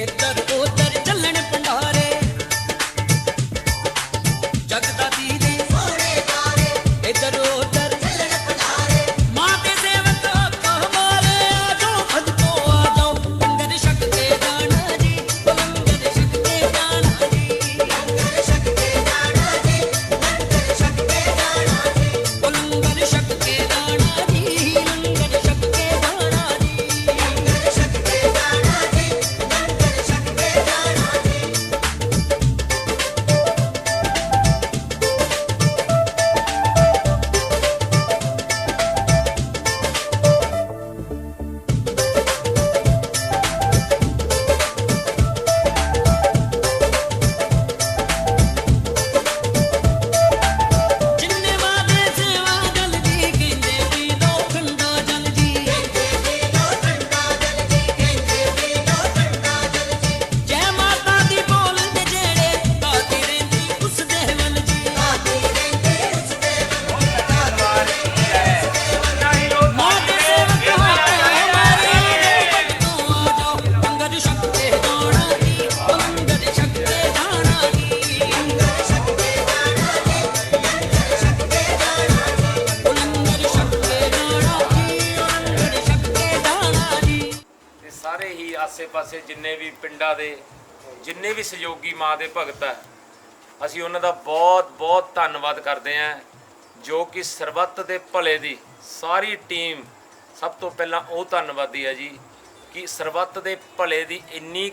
ஏற்ற ਆਸੇ-ਪਾਸੇ ਜਿੰਨੇ ਵੀ ਪਿੰਡਾਂ ਦੇ, ਜਿੰਨੇ ਵੀ ਸਹਿਯੋਗੀ ਮਾਂ ਦੇ ਭਗਤ ਹੈ ਅਸੀਂ ਉਹਨਾਂ ਦਾ ਬਹੁਤ ਬਹੁਤ ਧੰਨਵਾਦ ਕਰਦੇ ਹਾਂ, ਜੋ ਕਿ ਸਰਬੱਤ ਦੇ ਭਲੇ ਦੀ ਸਾਰੀ ਟੀਮ ਸਭ ਤੋਂ ਪਹਿਲਾਂ ਉਹ ਧੰਨਵਾਦੀ ਹੈ ਜੀ, ਕਿ ਸਰਬੱਤ ਦੇ ਭਲੇ ਦੀ ਇੰਨੀ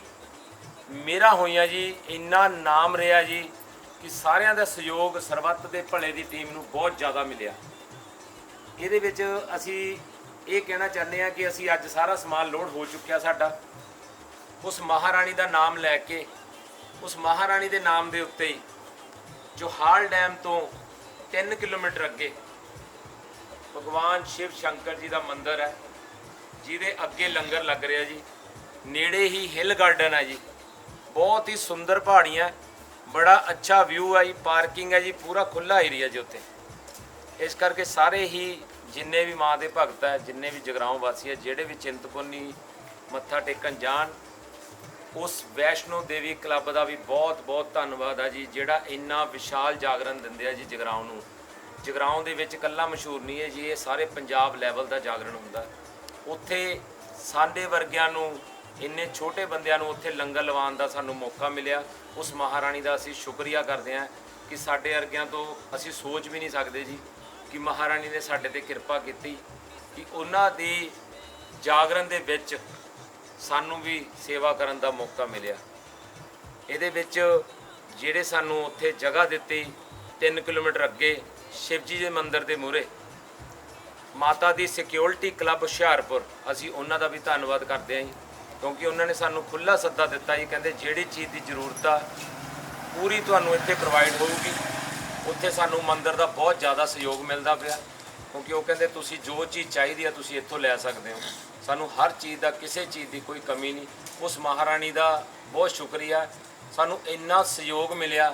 ਮੇਰਾ ਹੋਈਆਂ ਜੀ, ਇੰਨਾ ਨਾਮ ਰਿਹਾ ਜੀ, ਕਿ ਸਾਰਿਆਂ ਦਾ ਸਹਿਯੋਗ ਸਰਬੱਤ ਦੇ ਭਲੇ ਦੀ ਟੀਮ ਨੂੰ ਬਹੁਤ ਜ਼ਿਆਦਾ ਮਿਲਿਆ। ਇਹਦੇ ਵਿੱਚ ਅਸੀਂ ਇਹ ਕਹਿਣਾ ਚਾਹੁੰਦੇ ਹਾਂ ਕਿ ਅਸੀਂ ਅੱਜ ਸਾਰਾ ਸਮਾਨ ਲੋਡ ਹੋ ਚੁੱਕਿਆ ਸਾਡਾ। ਉਸ ਮਹਾਰਾਣੀ ਦਾ ਨਾਮ ਲੈ ਕੇ, ਉਸ ਮਹਾਰਾਣੀ ਦੇ ਨਾਮ ਦੇ ਉੱਤੇ ਹੀ, ਜੋ ਡੈਮ ਤੋਂ 3 ਕਿਲੋਮੀਟਰ ਅੱਗੇ ਭਗਵਾਨ ਸ਼ਿਵ ਸ਼ੰਕਰ ਜੀ ਦਾ ਮੰਦਿਰ ਹੈ, ਜਿਹਦੇ ਅੱਗੇ ਲੰਗਰ ਲੱਗ ਰਿਹਾ ਜੀ, ਨੇੜੇ ਹੀ ਹਿਲ ਗਾਰਡਨ ਹੈ ਜੀ। ਬਹੁਤ ਹੀ ਸੁੰਦਰ ਪਹਾੜੀਆਂ, ਬੜਾ ਅੱਛਾ ਵਿਊ ਹੈ ਜੀ, ਪਾਰਕਿੰਗ ਹੈ ਜੀ, ਪੂਰਾ ਖੁੱਲਾ ਏਰੀਆ ਜੀ ਉੱਥੇ। ਇਸ ਕਰਕੇ ਸਾਰੇ ਹੀ ਜਿੰਨੇ ਵੀ ਮਾਂ ਦੇ ਭਗਤ ਹੈ, ਜਿੰਨੇ ਵੀ ਜਗਰਾਉਂ ਵਾਸੀ ਹੈ, ਜਿਹੜੇ ਵੀ ਚਿੰਤਪੁਰਨੀ ਮੱਥਾ ਟੇਕਣ ਜਾਣ ਉਸ ਵੈਸ਼ਨੋ ਦੇਵੀ ਕਲੱਬ ਦਾ ਵੀ ਬਹੁਤ ਬਹੁਤ ਧੰਨਵਾਦ ਆ ਜੀ, ਜਿਹੜਾ ਇੰਨਾ ਵਿਸ਼ਾਲ ਜਾਗਰਣ ਦਿੰਦੇ ਆ ਜੀ ਜਗਰਾਉਂ ਨੂੰ। ਜਗਰਾਉਂ ਦੇ ਵਿੱਚ ਕੱਲਾ ਮਸ਼ਹੂਰ ਨਹੀਂ ਹੈ ਜੀ, ਇਹ ਸਾਰੇ ਪੰਜਾਬ ਲੈਵਲ ਦਾ ਜਾਗਰਣ ਹੁੰਦਾ। ਉੱਥੇ ਸਾਡੇ ਵਰਗਿਆਂ ਨੂੰ, ਇੰਨੇ ਛੋਟੇ ਬੰਦਿਆਂ ਨੂੰ ਉੱਥੇ ਲੰਗਰ ਲਵਾਉਣ ਦਾ ਸਾਨੂੰ ਮੌਕਾ ਮਿਲਿਆ। ਉਸ ਮਹਾਰਾਣੀ ਦਾ ਅਸੀਂ ਸ਼ੁਕਰੀਆ ਕਰਦੇ ਹਾਂ ਕਿ ਸਾਡੇ ਵਰਗਿਆਂ ਤੋਂ ਅਸੀਂ ਸੋਚ ਵੀ ਨਹੀਂ ਸਕਦੇ ਜੀ ਕਿ ਮਹਾਰਾਣੀ ਨੇ ਸਾਡੇ ਤੇ ਕਿਰਪਾ ਕੀਤੀ, ਕਿ ਉਹਨਾਂ ਦੀ ਜਾਗਰਣ ਦੇ ਵਿੱਚ ਸਾਨੂੰ ਵੀ ਸੇਵਾ ਕਰਨ ਦਾ ਮੌਕਾ ਮਿਲਿਆ। ਇਹਦੇ ਵਿੱਚ ਜਿਹੜੇ ਸਾਨੂੰ ਉੱਥੇ ਜਗ੍ਹਾ ਦਿੱਤੀ 3 ਕਿਲੋਮੀਟਰ ਅੱਗੇ ਸ਼ਿਵਜੀ ਦੇ ਮੰਦਿਰ ਦੇ ਮੂਹਰੇ, ਮਾਤਾ ਦੀ ਸਿਕਿਉਰਿਟੀ ਕਲੱਬ ਹੁਸ਼ਿਆਰਪੁਰ, ਅਸੀਂ ਉਹਨਾਂ ਦਾ ਵੀ ਧੰਨਵਾਦ ਕਰਦੇ ਹਾਂ ਜੀ, ਕਿਉਂਕਿ ਉਹਨਾਂ ਨੇ ਸਾਨੂੰ ਖੁੱਲਾ ਸੱਦਾ ਦਿੱਤਾ ਜੀ, ਕਹਿੰਦੇ ਜਿਹੜੀ ਚੀਜ਼ ਦੀ ਜ਼ਰੂਰਤ ਆ, ਪੂਰੀ ਤੁਹਾਨੂੰ ਇੱਥੇ ਪ੍ਰੋਵਾਈਡ ਹੋਊਗੀ। ਉੱਥੇ ਸਾਨੂੰ ਮੰਦਿਰ ਦਾ ਬਹੁਤ ਜ਼ਿਆਦਾ ਸਹਿਯੋਗ ਮਿਲਦਾ ਪਿਆ, ਕਿਉਂਕਿ ਉਹ ਕਹਿੰਦੇ ਤੁਸੀਂ ਜੋ ਚੀਜ਼ ਚਾਹੀਦੀ ਆ, ਤੁਸੀਂ ਇੱਥੋਂ ਲੈ ਸਕਦੇ ਹੋ। ਸਾਨੂੰ ਹਰ ਚੀਜ਼ ਦਾ, ਕਿਸੇ ਚੀਜ਼ ਦੀ ਕੋਈ ਕਮੀ ਨਹੀਂ। ਉਸ ਮਹਾਰਾਣੀ ਦਾ ਬਹੁਤ ਸ਼ੁਕਰੀਆ। ਸਾਨੂੰ ਇੰਨਾ ਸਹਿਯੋਗ ਮਿਲਿਆ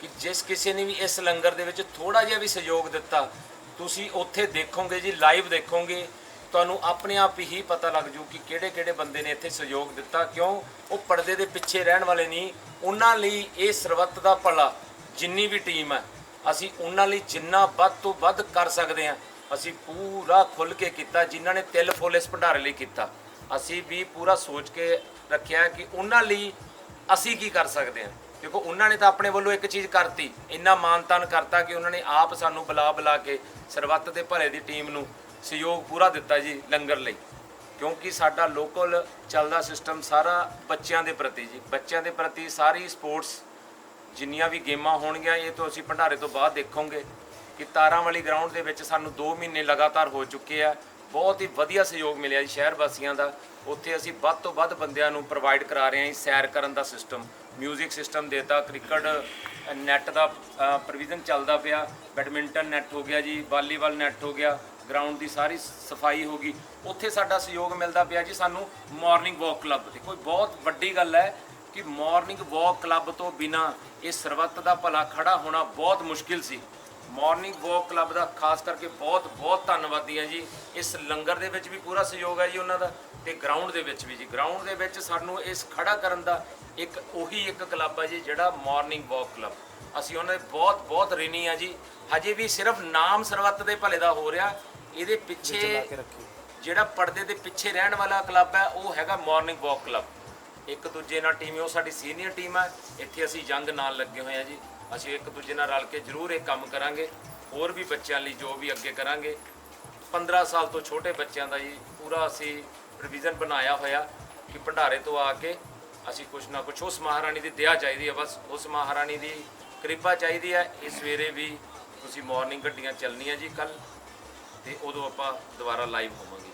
ਕਿ ਜਿਸ ਕਿਸੇ ਨੇ ਵੀ ਇਸ ਲੰਗਰ ਦੇ ਵਿੱਚ ਥੋੜਾ ਜਿਹਾ ਵੀ ਸਹਿਯੋਗ ਦਿੱਤਾ, ਤੁਸੀਂ ਉੱਥੇ ਦੇਖੋਗੇ ਜੀ, ਲਾਈਵ ਦੇਖੋਗੇ, ਤੁਹਾਨੂੰ ਆਪਣੇ ਆਪ ਹੀ ਪਤਾ ਲੱਗ ਜੂ ਕਿ ਕਿਹੜੇ ਕਿਹੜੇ ਬੰਦੇ ਨੇ ਇੱਥੇ ਸਹਿਯੋਗ ਦਿੱਤਾ। ਕਿਉਂ? ਉਹ ਪਰਦੇ ਦੇ ਪਿੱਛੇ ਰਹਿਣ ਵਾਲੇ ਨਹੀਂ। ਉਹਨਾਂ ਲਈ ਇਹ ਸਰਬੱਤ ਦਾ ਭਲਾ ਜਿੰਨੀ ਵੀ ਟੀਮ ਹੈ, ਅਸੀਂ ਉਹਨਾਂ ਲਈ ਜਿੰਨਾ ਵੱਧ ਤੋਂ ਵੱਧ ਕਰ ਸਕਦੇ ਹਾਂ। ਅਸੀਂ ਪੂਰਾ ਖੁੱਲ ਕੇ ਕੀਤਾ, ਜਿਨ੍ਹਾਂ ਨੇ ਤਿਲ ਫੁੱਲ ਇਸ ਭੰਡਾਰੇ ਲਈ ਕੀਤਾ। ਅਸੀਂ ਵੀ ਪੂਰਾ ਸੋਚ ਕੇ ਰੱਖਿਆ ਕਿ ਉਹਨਾਂ ਲਈ ਅਸੀਂ ਕੀ ਕਰ ਸਕਦੇ ਹਾਂ। ਦੇਖੋ, ਉਹਨਾਂ ਨੇ ਤਾਂ ਆਪਣੇ ਵੱਲੋਂ ਇੱਕ ਚੀਜ਼ ਕਰਤੀ, ਇੰਨਾ ਮਾਨਤਾਨ ਕਰਤਾ ਕਿ ਉਹਨਾਂ ਨੇ ਆਪ ਸਾਨੂੰ ਬੁਲਾ ਬੁਲਾ ਕੇ ਸਰਬੱਤ ਦੇ ਭਲੇ ਦੀ ਟੀਮ ਨੂੰ ਸਹਿਯੋਗ ਪੂਰਾ ਦਿੱਤਾ ਜੀ ਲੰਗਰ ਲਈ। ਕਿਉਂਕਿ ਸਾਡਾ ਲੋਕਲ ਚੱਲਦਾ ਸਿਸਟਮ ਸਾਰਾ ਬੱਚਿਆਂ ਦੇ ਪ੍ਰਤੀ ਜੀ। ਬੱਚਿਆਂ ਦੇ ਪ੍ਰਤੀ ਸਾਰੀ ਸਪੋਰਟਸ ਜਿੰਨੀਆਂ ਵੀ ਗੇਮਾਂ ਹੋਣਗੀਆਂ, ਇਹ ਤੋਂ ਅਸੀਂ ਭੰਡਾਰੇ ਤੋਂ ਬਾਅਦ ਦੇਖੋਗੇ। ਕਿ ਤਾਰਾਂ ਵਾਲੀ ਗਰਾਊਂਡ ਦੇ ਵਿੱਚ ਸਾਨੂੰ 2 ਮਹੀਨੇ ਲਗਾਤਾਰ ਹੋ ਚੁੱਕੇ ਆ। ਬਹੁਤ ਹੀ ਵਧੀਆ ਸਹਿਯੋਗ ਮਿਲਿਆ ਜੀ ਸ਼ਹਿਰ ਵਾਸੀਆਂ ਦਾ। ਉੱਥੇ ਅਸੀਂ ਵੱਧ ਤੋਂ ਵੱਧ ਬੰਦਿਆਂ ਨੂੰ ਪ੍ਰੋਵਾਈਡ ਕਰਾ ਰਹੇ ਹਾਂ ਜੀ, ਸੈਰ ਕਰਨ ਦਾ ਸਿਸਟਮ 뮤직 ਸਿਸਟਮ ਦੇਤਾ। ਕ੍ਰਿਕਟ ਨੈਟ ਦਾ ਪ੍ਰੋਵੀਜ਼ਨ ਚੱਲਦਾ ਪਿਆ। ਬੈਡਮਿੰਟਨ ਨੈਟ ਹੋ ਗਿਆ ਜੀ ਵਾਲੀਬਾਲ ਨੈਟ ਹੋ ਗਿਆ। ਗਰਾਊਂਡ ਦੀ ਸਾਰੀ ਸਫ਼ਾਈ ਹੋ ਗਈ। ਉੱਥੇ ਸਾਡਾ ਸਹਿਯੋਗ ਮਿਲਦਾ ਪਿਆ ਜੀ ਸਾਨੂੰ ਮਾਰਨਿੰਗ ਵਾਕ ਕਲੱਬ ਤੇ। ਕੋਈ ਬਹੁਤ ਵੱਡੀ ਗੱਲ ਹੈ ਕਿ ਮਾਰਨਿੰਗ ਵਾਕ ਕਲੱਬ ਤੋਂ ਬਿਨਾ ਇਹ ਸਰਬੱਤ ਦਾ ਭਲਾ ਖੜਾ ਹੋਣਾ ਬਹੁਤ ਮੁਸ਼ਕਿਲ ਸੀ। ਮਾਰਨਿੰਗ ਵਾਕ ਕਲੱਬ ਦਾ ਖਾਸ ਕਰਕੇ ਬਹੁਤ ਬਹੁਤ ਧੰਨਵਾਦੀ ਹਾਂ ਜੀ। ਇਸ ਲੰਗਰ ਦੇ ਵਿੱਚ ਵੀ ਪੂਰਾ ਸਹਿਯੋਗ ਹੈ ਜੀ ਉਹਨਾਂ ਦਾ ਤੇ ਗਰਾਊਂਡ ਦੇ ਵਿੱਚ ਵੀ ਜੀ। ਗਰਾਊਂਡ ਦੇ ਵਿੱਚ ਸਾਨੂੰ ਇਸ ਖੜਾ ਕਰਨ ਦਾ ਇੱਕ ਉਹੀ ਇੱਕ ਕਲੱਬ ਹੈ ਜੀ ਜਿਹੜਾ ਮਾਰਨਿੰਗ ਵਾਕ ਕਲੱਬ ਅਸੀਂ ਉਹਨਾਂ ਦੇ ਬਹੁਤ ਬਹੁਤ ਰਿਣੀ ਆ ਜੀ। ਹਜੇ ਵੀ ਸਿਰਫ ਨਾਮ ਸਰਬੱਤ ਦੇ ਭਲੇ ਦਾ ਹੋ ਰਿਹਾ। ਇਹਦੇ ਪਿੱਛੇ ਜਿਹੜਾ ਪਰਦੇ ਦੇ ਪਿੱਛੇ ਰਹਿਣ ਵਾਲਾ ਕਲੱਬ ਹੈ ਉਹ ਹੈਗਾ ਮਾਰਨਿੰਗ ਵਾਕ ਕਲੱਬ ਇੱਕ ਦੂਜੇ ਨਾਲ ਟੀਮ, ਉਹ ਸਾਡੀ ਸੀਨੀਅਰ ਟੀਮ ਹੈ ਇੱਥੇ ਅਸੀਂ ਯੰਗ ਨਾਲ ਲੱਗੇ ਹੋਏ ਆ ਜੀ। ਅਸੀਂ ਇੱਕ ਦੂਜੇ ਨਾਲ ਰਲ ਕੇ ਜ਼ਰੂਰ ਇਹ ਕੰਮ ਕਰਾਂਗੇ, ਹੋਰ ਵੀ ਬੱਚਿਆਂ ਲਈ ਜੋ ਵੀ ਅੱਗੇ ਕਰਾਂਗੇ। 15 ਸਾਲ ਤੋਂ ਛੋਟੇ ਬੱਚਿਆਂ ਦਾ ਜੀ ਪੂਰਾ ਅਸੀਂ ਪ੍ਰੋਵੀਜ਼ਨ ਬਣਾਇਆ ਹੋਇਆ ਕਿ ਭੰਡਾਰੇ ਤੋਂ ਆ ਕੇ ਅਸੀਂ ਕੁਛ ਨਾ ਕੁਛ, ਉਸ ਮਹਾਰਾਣੀ ਦੀ ਦਇਆ ਚਾਹੀਦੀ ਹੈ ਬਸ, ਉਸ ਮਹਾਰਾਣੀ ਦੀ ਕਿਰਪਾ ਚਾਹੀਦੀ ਹੈ ਇਸ ਸਵੇਰੇ ਵੀ ਤੁਸੀਂ ਮਾਰਨਿੰਗ ਗੱਡੀਆਂ ਚੱਲਣੀਆਂ ਜੀ ਕੱਲ ਤੇ ਉਦੋਂ ਆਪਾਂ ਦੁਬਾਰਾ ਲਾਈਵ ਹੋਵਾਂਗੇ।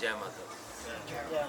ਜੈ ਮਾਤਾ ਜੈ Yeah.